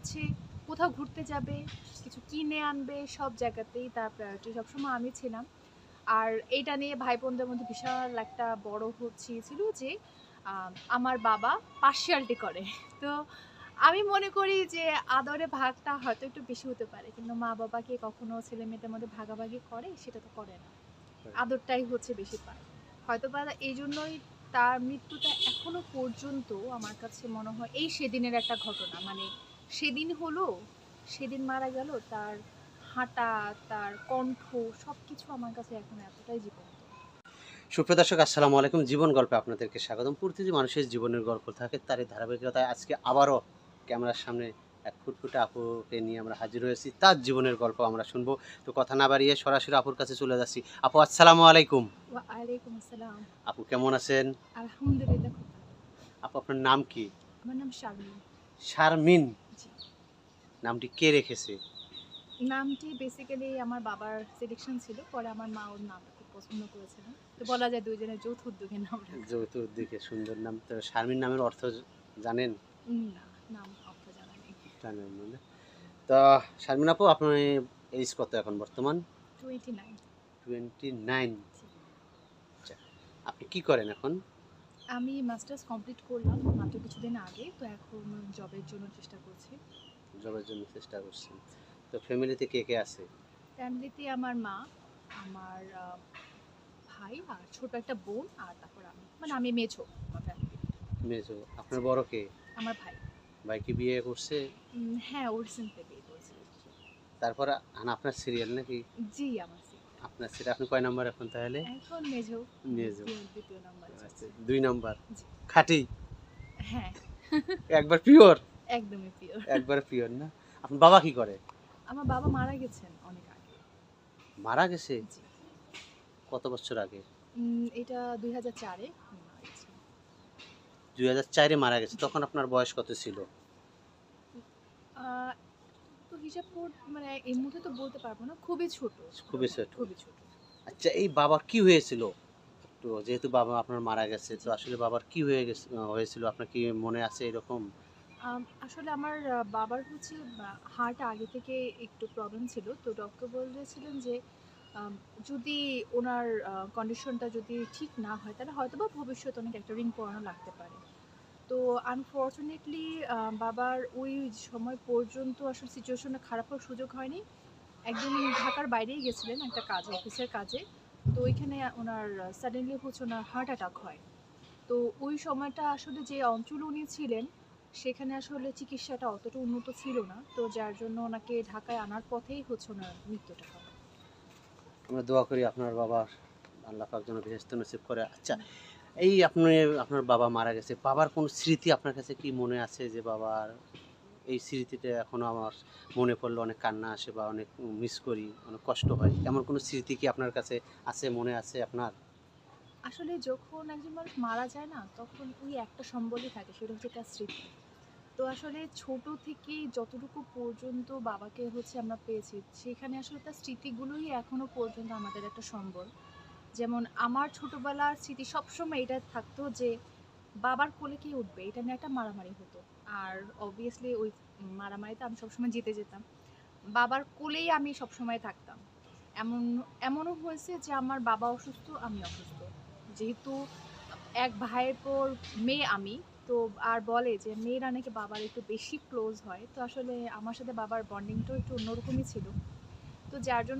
হচ্ছে কোথাও ঘুরতে যাবে কিছু কিনে আনবে সব জায়গাতেই তার প্রায়োরিটি সবসময় আমি ছিলাম। আর এইটা নিয়ে ভাই বোনদের মধ্যে বিশাল একটা বড় হচ্ছে ছিল যে আমার বাবা পার্সিয়ালিটি করে। তো আমি মনে করি যে আদরে ভাগটা হয়তো একটু বেশি হতে পারে কিন্তু মা বাবাকে কখনো ছেলে মেয়েদের মধ্যে ভাগাভাগি করে? সেটা তো করে না। আদরটাই হচ্ছে বেশি পায়। হয়তো বা এই জন্যই তার মৃত্যুটা এখনও পর্যন্ত আমার কাছে মনে হয় এই সেদিনের একটা ঘটনা মানে সেদিন হলো সেদিন মারা গেল তার হাঁটা তার কণ্ঠ সব কিছু আমার কাছে এখন এতটাই জীবন্ত। সুপ্রিয় দর্শক আসসালামু আলাইকুম। জীবন গল্পে আপনাদেরকে স্বাগতম। প্রতিটি মানুষের জীবনের গল্প থাকে তারই ধারাবাহিকতায় আজকে আবারও ক্যামেরার সামনে এক ফুটফুটে আপুকে নিয়ে আমরা হাজির হয়েছি। তার জীবনের গল্প আমরা শুনব। তো কথা না বাড়িয়ে সরাসরি আপুর কাছে চলে যাচ্ছি। আপু আসসালামু আলাইকুম। ওয়ালাইকুম আসসালাম। আপু কেমন আছেন? আলহামদুলিল্লাহ আপু আপনার নাম কি? আমার নাম শারমিন। শারমিন। নামটি কে রেখেছে? নামটি বেসিক্যালি আমার বাবার সিলেকশন ছিল পরে আমার মা ওর নামটা খুব পছন্দ করেছিলেন তো বলা যায় দুইজনের যৌথ উদ্যোগের নাম। যৌতুর দিকে সুন্দর নাম। তো শারমিন নামের অর্থ জানেন? না নাম অর্থ জানা নেই। জানেন না তো শারমিন আপু আপনার এইজ কত এখন বর্তমান? টোয়েন্টি নাইন টোয়েন্টি নাইন আচ্ছা আপনি কি করেন এখন? আমি মাস্টার্স কমপ্লিট করলাম মাত্র কিছুদিন আগে তো এখন জবের জন্য চেষ্টা করছি। জবের জন্য চেষ্টা করছি তো ফ্যামিলিতে কে কে আছে? ফ্যামিলিতে আমার মা আমার ভাই আর ছোট একটা বোন আর তারপর আমি। মানে আমি মেছো আমার ফ্যামিলি মেজো আপনার বড় কে? আমার ভাই। ভাই কি বিয়ে করছে? হ্যাঁ ওর বিয়ে করেছি। তারপর আপনার সিরিয়াল নাকি? জি আমার। আপনার সিরিয়াল আপনি কয় নাম্বার এখন তাহলে? এখন মেঝো। মেজো। দ্বিতীয়- দ্বিতীয় নাম্বার আচ্ছা, দুই নাম্বার। খাটি? হ্যাঁ। একবার পিওর? একদমই পিওর। একবার পিওর না? আপনার বাবা কি করে? আমার বাবা মারা গেছেন অনেক আগে। মারা গেছে? কত বছর আগে? এটা দুই হাজার চারে দুই হাজার চারে মারা গেছে। তখন আপনার বয়স কত ছিল? হিসাব মানে এই মুহূর্তে তো বলতে পারব না খুবই ছোট। খুবই ছোট। খুবই ছোট। আচ্ছা এই বাবার কি হয়েছিল? তো যেহেতু বাবা আপনার মারা গেছে তো আসলে বাবার কি হয়ে গেছে হয়েছিল? আপনার কি মনে আছে এরকম? আসলে আমার বাবার হচ্ছে হার্ট আগে থেকে একটু প্রবলেম ছিল। তো ডক্টর বলেছিলেন যে যদি ওনার কন্ডিশনটা যদি ঠিক না হয় তাহলে হয়তো বা ভবিষ্যতে অনেক একটা রিং পরানো লাগতে পারে। তো আনফর্চুনেটলি বাবার ওই সময় পর্যন্ত আসলে সিচুয়েশনটা খারাপ হওয়ার সুযোগ হয়নি। একদিন ঢাকার বাইরেই গেছিলেন একটা কাজে, অফিসের কাজে। তো ওইখানে ওনার সাডেনলি হচ্ছে ওনার হার্ট অ্যাটাক হয়। তো ওই সময়টা আসলে যে অঞ্চল উনি ছিলেন, সেখানে আসলে চিকিৎসাটা অতটা উন্নত ছিল না। তো যার জন্য ওনাকে ঢাকায় আনার পথেই হচ্ছে ওনার মৃত্যুটা আমরা দোয়া করি আপনার বাবার, আল্লাহ পাক যেন বেহেস্ত করে। আচ্ছা এই আপনি, আপনার বাবা মারা গেছে। বাবার কোন স্মৃতি আপনার কাছে কি মনে আছে যে বাবার এই স্মৃতিটা এখনও আমার মনে পড়লে, অনেক কান্না আসে বা অনেক মিস করি, অনেক কষ্ট হয়? এমন কোনো স্মৃতি কি আপনার কাছে আছে, মনে আছে আপনার? আসলে যখন একজন মানুষ মারা যায় না, তখন ওই একটা সম্বলই থাকে, সেটা হচ্ছে তার স্মৃতি। তো আসলে ছোট থেকে যতটুকু পর্যন্ত বাবাকে হচ্ছে আমরা পেয়েছি, সেখানে আসলে তার স্মৃতিগুলোই এখনও পর্যন্ত আমাদের একটা সম্বল। যেমন আমার ছোটবেলার স্মৃতি সবসময় এটা থাকতো যে বাবার কোলে কে উঠবে? এটা নিয়ে একটা মারামারি হতো। আর অবভিয়াসলি ওই মারামারিতে আমি সবসময় জিতে যেতাম। বাবার কোলেই আমি সবসময় থাকতাম। এমন, এমনও হয়েছে যে আমার বাবা অসুস্থ, আমি অসুস্থ। যেহেতু এক ভাইয়ের পর মেয়ে আমি, তো আর বলে যে মেয়েরা নাকি বাবার একটু বেশি ক্লোজ হয়। তো আসলে আমার সাথে বাবার বন্ডিংটাও একটু অন্যরকমই ছিল। তো যার জন্য